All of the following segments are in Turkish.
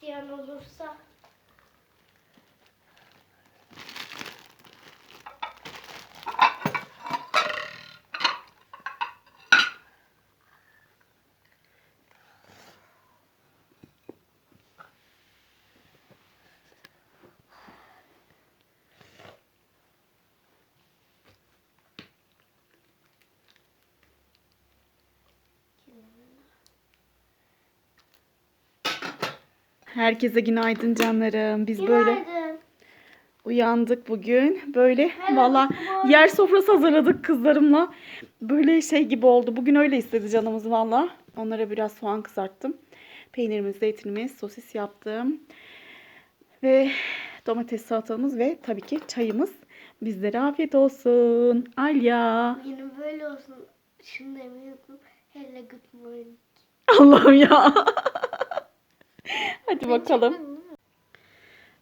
diyen olursa Herkese günaydın canlarım. Biz böyle Günaydın. uyandık bugün. Böyle Evet, valla yer sofrası hazırladık kızlarımla. Böyle şey gibi oldu. Bugün öyle istedi canımız valla. Onlara biraz soğan kızarttım. Peynirimiz, zeytinimiz, sosis yaptım. Ve domates salatamız ve tabii ki çayımız. Bizlere afiyet olsun. Alya. Yine böyle olsun. Şunu demeyi unuttum. Hele good morning. Allah'ım ya. Hadi bakalım.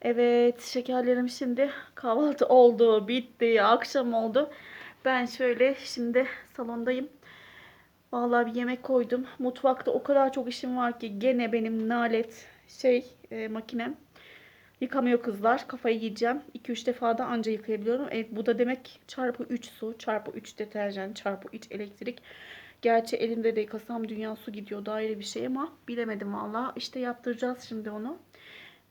Evet şekerlerim şimdi kahvaltı oldu, bitti, akşam oldu. Ben şöyle şimdi salondayım. Vallahi bir yemek koydum. Mutfakta o kadar çok işim var ki gene benim nalet şey e, makinem yıkamıyor kızlar. Kafayı yiyeceğim. 2-3 defa da anca yıkayabiliyorum. Evet bu da demek çarpı 3 su, çarpı 3 deterjan, çarpı 3 elektrik. Gerçi elimde de yıkasam dünya su gidiyor da ayrı bir şey ama bilemedim valla. İşte yaptıracağız şimdi onu.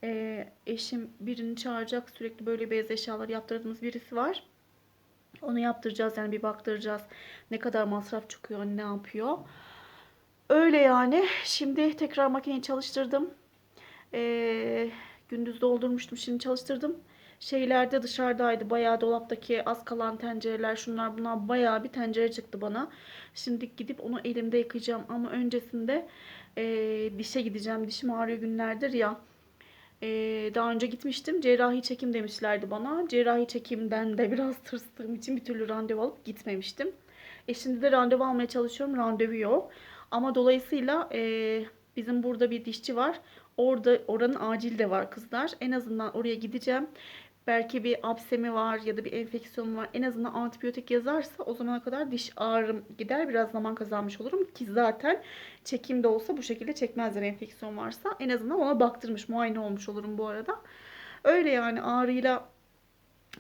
Ee, eşim birini çağıracak. Sürekli böyle beyaz eşyalar yaptırdığımız birisi var. Onu yaptıracağız yani bir baktıracağız. Ne kadar masraf çıkıyor, ne yapıyor. Öyle yani. Şimdi tekrar makineyi çalıştırdım. Ee, gündüz doldurmuştum. Şimdi çalıştırdım. Şeylerde dışarıdaydı. Bayağı dolaptaki az kalan tencereler şunlar bunlar bayağı bir tencere çıktı bana. Şimdi gidip onu elimde yıkayacağım. Ama öncesinde ee, dişe gideceğim. Dişim ağrıyor günlerdir ya. Ee, daha önce gitmiştim. Cerrahi çekim demişlerdi bana. Cerrahi çekimden de biraz tırstığım için bir türlü randevu alıp gitmemiştim. E şimdi de randevu almaya çalışıyorum. Randevu yok. Ama dolayısıyla e, bizim burada bir dişçi var. Orada oranın acil de var kızlar. En azından oraya gideceğim. Belki bir apsemi var ya da bir enfeksiyon var. En azından antibiyotik yazarsa o zamana kadar diş ağrım gider. Biraz zaman kazanmış olurum ki zaten çekimde olsa bu şekilde çekmezler enfeksiyon varsa. En azından ona baktırmış, muayene olmuş olurum bu arada. Öyle yani ağrıyla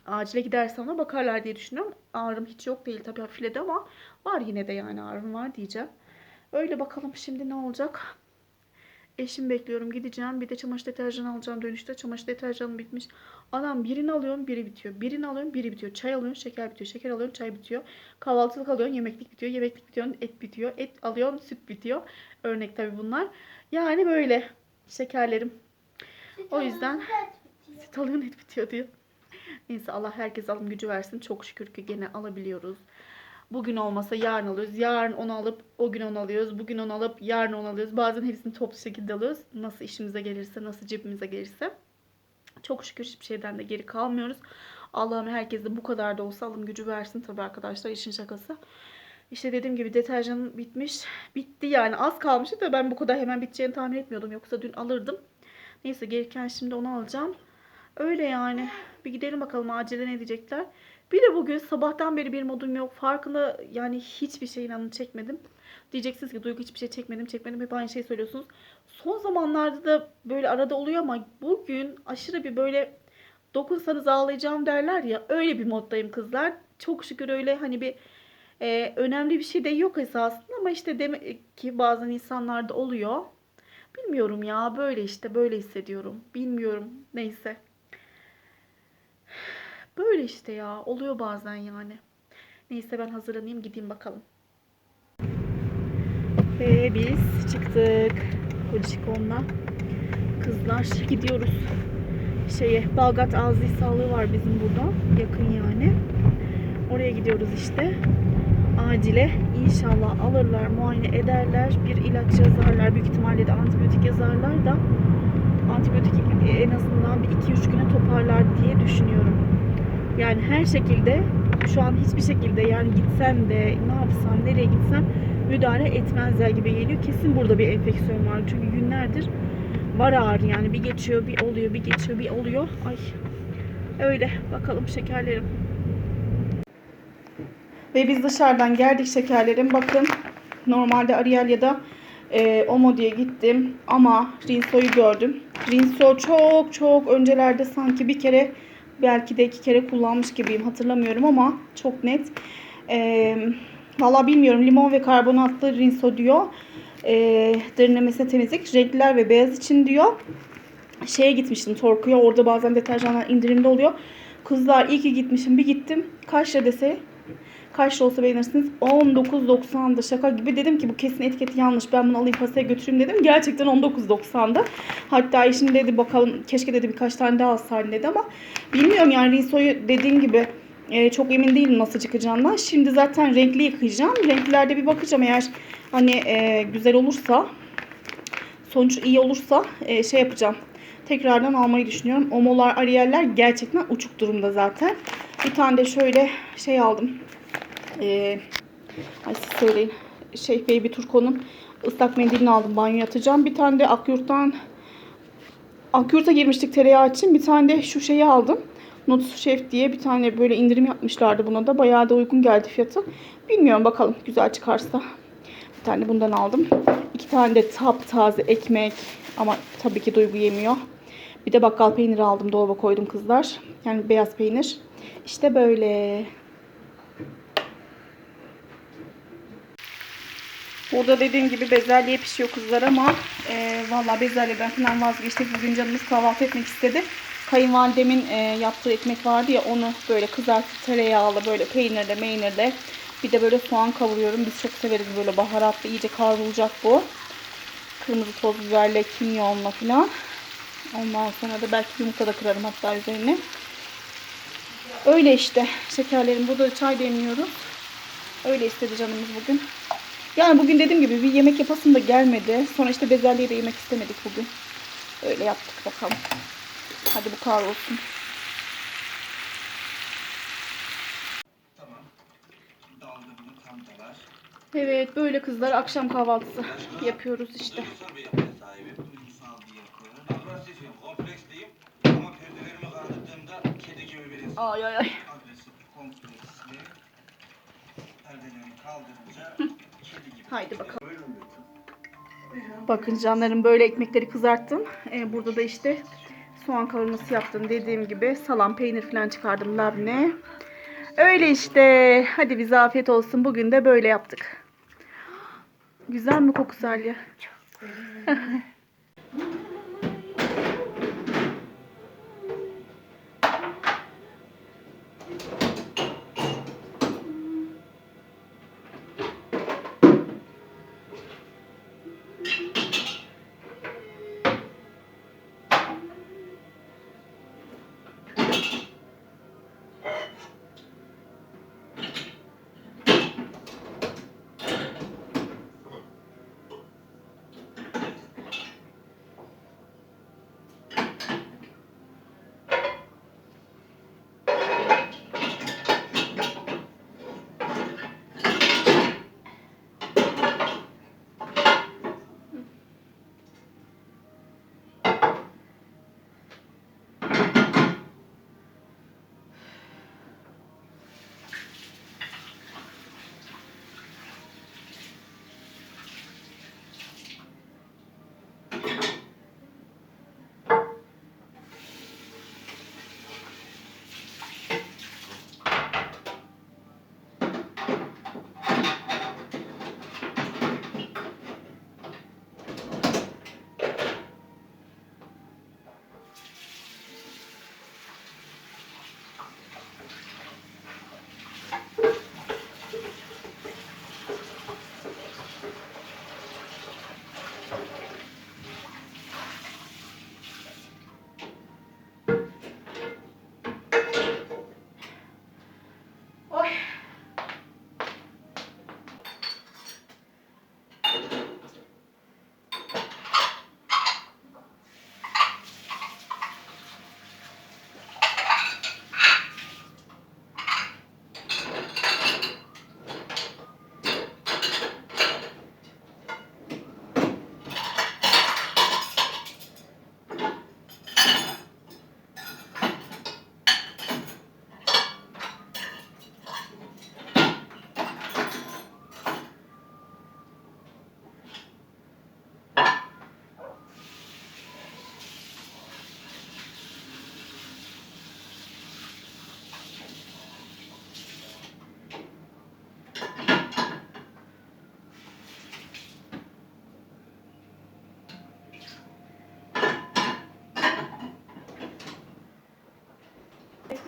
acile gidersem ona bakarlar diye düşünüyorum. Ağrım hiç yok değil tabii hafifledi ama var yine de yani ağrım var diyeceğim. Öyle bakalım şimdi ne olacak. Eşim bekliyorum gideceğim. Bir de çamaşır deterjanı alacağım dönüşte. Çamaşır deterjanım bitmiş. Adam birini alıyorum biri bitiyor. Birini alıyorum biri bitiyor. Çay alıyorum şeker bitiyor. Şeker alıyorum çay bitiyor. Kahvaltılık alıyorum yemeklik bitiyor. Yemeklik bitiyor et bitiyor. Et alıyorum süt bitiyor. Örnek tabii bunlar. Yani böyle şekerlerim. O yüzden süt alıyorum et bitiyor diyor. Neyse Allah herkes alım gücü versin. Çok şükür ki gene alabiliyoruz. Bugün olmasa yarın alıyoruz. Yarın onu alıp o gün onu alıyoruz. Bugün onu alıp yarın onu alıyoruz. Bazen hepsini toplu şekilde alıyoruz. Nasıl işimize gelirse, nasıl cebimize gelirse. Çok şükür hiçbir şeyden de geri kalmıyoruz. Allah'ım herkese bu kadar da olsa alım gücü versin tabii arkadaşlar işin şakası. İşte dediğim gibi deterjanım bitmiş. Bitti yani az kalmıştı da ben bu kadar hemen biteceğini tahmin etmiyordum. Yoksa dün alırdım. Neyse gereken şimdi onu alacağım. Öyle yani. Bir gidelim bakalım acile ne diyecekler. Bir de bugün sabahtan beri bir modum yok. Farkında yani hiçbir şey inanın çekmedim. Diyeceksiniz ki Duygu hiçbir şey çekmedim çekmedim. Hep aynı şeyi söylüyorsunuz. Son zamanlarda da böyle arada oluyor ama bugün aşırı bir böyle dokunsanız ağlayacağım derler ya. Öyle bir moddayım kızlar. Çok şükür öyle hani bir e, önemli bir şey de yok esasında ama işte demek ki bazen insanlarda oluyor. Bilmiyorum ya böyle işte böyle hissediyorum. Bilmiyorum neyse. Böyle işte ya oluyor bazen yani. Neyse ben hazırlanayım gideyim bakalım. Ve biz çıktık. Koliçikon'la. Kızlar gidiyoruz. Şeye Balgat Ağzı Sağlığı var bizim burada. Yakın yani. Oraya gidiyoruz işte. Acile inşallah alırlar, muayene ederler. Bir ilaç yazarlar. Büyük ihtimalle de antibiyotik yazarlar da antibiyotik en azından bir 2-3 güne toparlar diye düşünüyorum. Yani her şekilde şu an hiçbir şekilde yani gitsem de ne yapsam nereye gitsem müdahale etmezler gibi geliyor. Kesin burada bir enfeksiyon var. Çünkü günlerdir var ağrı yani bir geçiyor bir oluyor bir geçiyor bir oluyor. Ay öyle bakalım şekerlerim. Ve biz dışarıdan geldik şekerlerim. Bakın normalde Ariel ya da e, Omo diye gittim ama Rinso'yu gördüm. Rinso çok çok öncelerde sanki bir kere belki de iki kere kullanmış gibiyim hatırlamıyorum ama çok net. E, Valla bilmiyorum limon ve karbonatlı Rinso diyor. E, derinlemesine temizlik renkliler ve beyaz için diyor. Şeye gitmiştim Torku'ya orada bazen deterjanlar indirimde oluyor. Kızlar iyi ki gitmişim bir gittim. Kaç dese Kaç olsa beğenirsiniz. 19.90'da şaka gibi. Dedim ki bu kesin etiketi yanlış. Ben bunu alayım kasaya götüreyim dedim. Gerçekten 19.90'da. Hatta eşim dedi bakalım keşke dedi birkaç tane daha alsaydın dedi ama bilmiyorum yani Rinso'yu dediğim gibi e, çok emin değilim nasıl çıkacağından. Şimdi zaten renkli yıkayacağım. Renklerde bir bakacağım eğer hani e, güzel olursa sonuç iyi olursa e, şey yapacağım. Tekrardan almayı düşünüyorum. Omolar, Ariel'ler gerçekten uçuk durumda zaten. Bir tane de şöyle şey aldım. Ee, ay siz söyleyin. Şey Baby Turco'nun ıslak mendilini aldım banyo atacağım. Bir tane de Akyurt'tan Akyurt'a girmiştik tereyağı için. Bir tane de şu şeyi aldım. Nuts Chef diye bir tane böyle indirim yapmışlardı buna da. Bayağı da uygun geldi fiyatı. Bilmiyorum bakalım güzel çıkarsa. Bir tane bundan aldım. İki tane de taptaze ekmek. Ama tabii ki Duygu yemiyor. Bir de bakkal peyniri aldım. Dolaba koydum kızlar. Yani beyaz peynir. İşte böyle. Burada dediğim gibi bezelye pişiyor kızlar ama e, valla bezelyeden falan vazgeçtik. Bugün canımız kahvaltı etmek istedi. Kayınvalidemin e, yaptığı ekmek vardı ya onu böyle kızartıp tereyağlı böyle peynirle meynirle bir de böyle soğan kavuruyorum. Biz çok severiz böyle baharatlı iyice kavrulacak bu. Kırmızı toz biberle kimyonla falan. Ondan sonra da belki yumurta da kırarım hatta üzerine. Öyle işte şekerlerim. Burada çay demliyoruz. Öyle istedi canımız bugün. Yani bugün dediğim gibi bir yemek yapasım da gelmedi. Sonra işte bezelyeyi de yemek istemedik bugün. Öyle yaptık bakalım. Hadi bu. Daldırma kantalar. Evet böyle kızlar akşam kahvaltısı yapıyoruz işte. Yapı. Agresifim, kompleksliyim. Ama perdelerimi kaldırdığımda kedi gibi bir insan. Ay ay ay. Agresif, kompleksli. Perdelerimi kaldırınca kedi gibi. Haydi bakalım. Bakın canlarım böyle ekmekleri kızarttım. Ee, burada da işte soğan kavurması yaptım. Dediğim gibi salam peynir falan çıkardım labne. Öyle işte. Hadi bize afiyet olsun. Bugün de böyle yaptık. Güzel mi kokusu Aliye?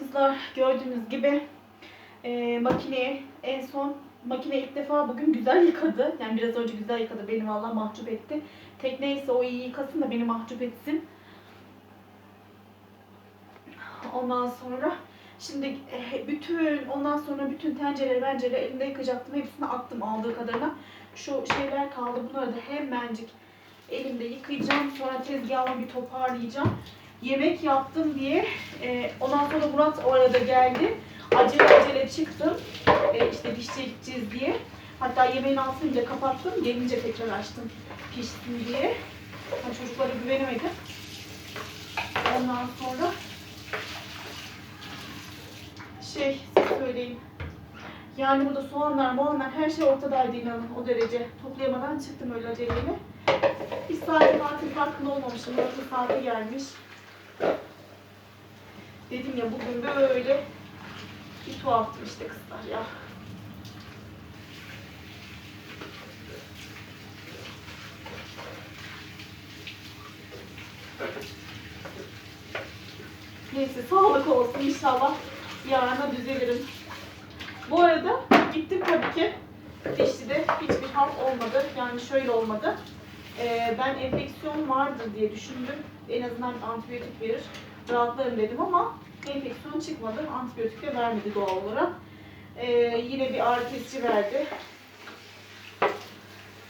Kızlar gördüğünüz gibi e, makineyi en son makine ilk defa bugün güzel yıkadı. Yani biraz önce güzel yıkadı. Beni valla mahcup etti. Tek neyse o iyi yıkasın da beni mahcup etsin. Ondan sonra şimdi e, bütün ondan sonra bütün tencereleri bencereleri elimde yıkacaktım. Hepsini attım aldığı kadarına. Şu şeyler kaldı. Bunları da hemencik elimde yıkayacağım. Sonra tezgahımı bir toparlayacağım. Yemek yaptım diye e, ondan sonra Murat o arada geldi. Acele acele çıktım. E, işte dişçiye gideceğiz diye. Hatta yemeğin altını bile kapattım. Gelince tekrar açtım pişsin diye. Ben çocuklara güvenemedim. Ondan sonra şey söyleyeyim. Yani burada soğanlar, moğanlar her şey ortadaydı inanın o derece. Toplayamadan çıktım öyle aceleyle. Bir saat tatil farkında olmamışım. Murat'ın saati gelmiş. Dedim ya bugün böyle bir tuhaftım işte kızlar ya. Neyse sağlık olsun inşallah yarına düzelirim. Bu arada gittim tabii ki. Dişçide hiçbir halt olmadı. Yani şöyle olmadı. Ee, ben enfeksiyon vardır diye düşündüm. En azından antibiyotik verir. Rahatlarım dedim ama enfeksiyon çıkmadı. Antibiyotik de vermedi doğal olarak. Ee, yine bir ağrı kesici verdi.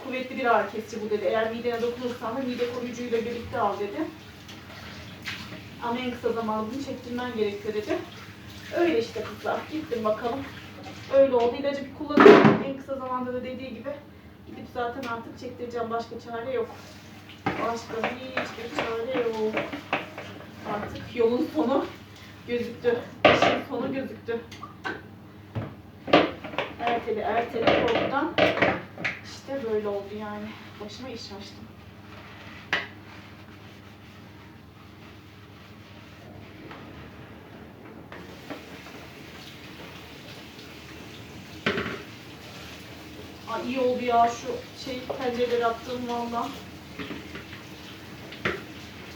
Kuvvetli bir ağrı kesici bu dedi. Eğer midene dokunursan da mide koruyucuyla birlikte al dedi. Ama en kısa zamanda bunu çektirmen gerekiyor dedi. Öyle işte kızlar. Gittim bakalım. Öyle oldu. İlacı bir kullanıyorum. En kısa zamanda da dediği gibi gidip zaten artık çektireceğim. Başka çare yok. Başka hiçbir çare yok. Artık yolun sonu gözüktü. İşin sonu gözüktü. Erteli erteli korkudan işte böyle oldu yani. Başıma iş açtım. Ay iyi oldu ya şu şey tencereleri attığım valla.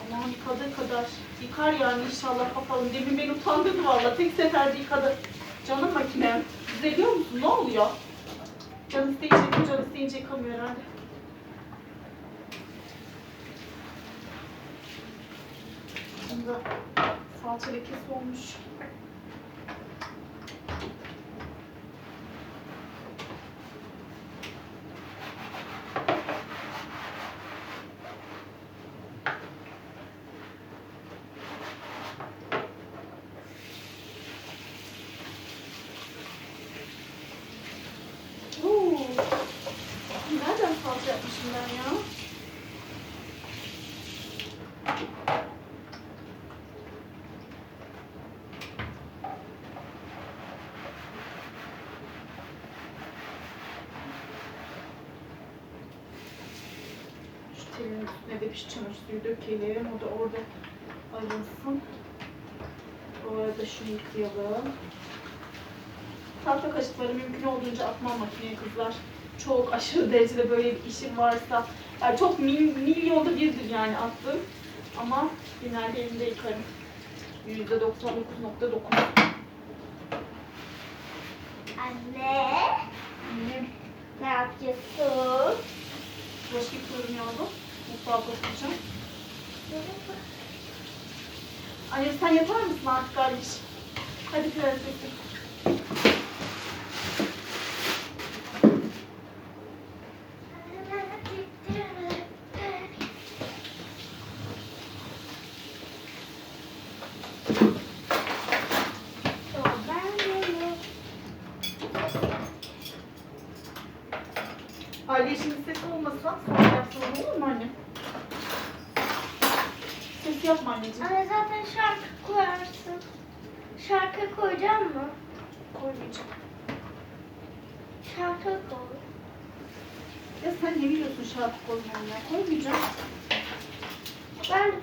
Aman yıkadığı kadar. Yıkar yani inşallah bakalım. Demin beni utandırdı valla. Tek seferde yıkadı. Canım makinem. Düzeliyor musun? Ne oluyor? Can isteyince can isteyince yıkamıyor herhalde. Bunda salça lekesi olmuş. Oo. Nereden salça yapmışım ben ya? Şu telin üstüne de bir çamaşır suyu dökelim. O da orada ayrılsın. Bu arada şunu yıkayalım. Tahta kaşıkları mümkün olduğunca atmam makineye kızlar. Çok aşırı derecede böyle bir işim varsa. Yani çok mil, milyonda birdir yani attım. Ama genelde elimde yıkarım. Yüzde 99.9. Anne Annem ne yapıyorsun? bulaşık yıkıyorum yavrum. Mutfağa toplayacağım. Anne sen yapar mısın artık kardeş? Hadi prensesim. Aile şimdi ses olmasa sonra yapsam olur mu anne? Ses yapma anneciğim. Anne zaten şarkı koyarsın. Şarkı koyacağım mı? Koymayacağım. Şarkı koy. Ya sen ne biliyorsun şarkı koymayı ya? Koymayacağım. Ben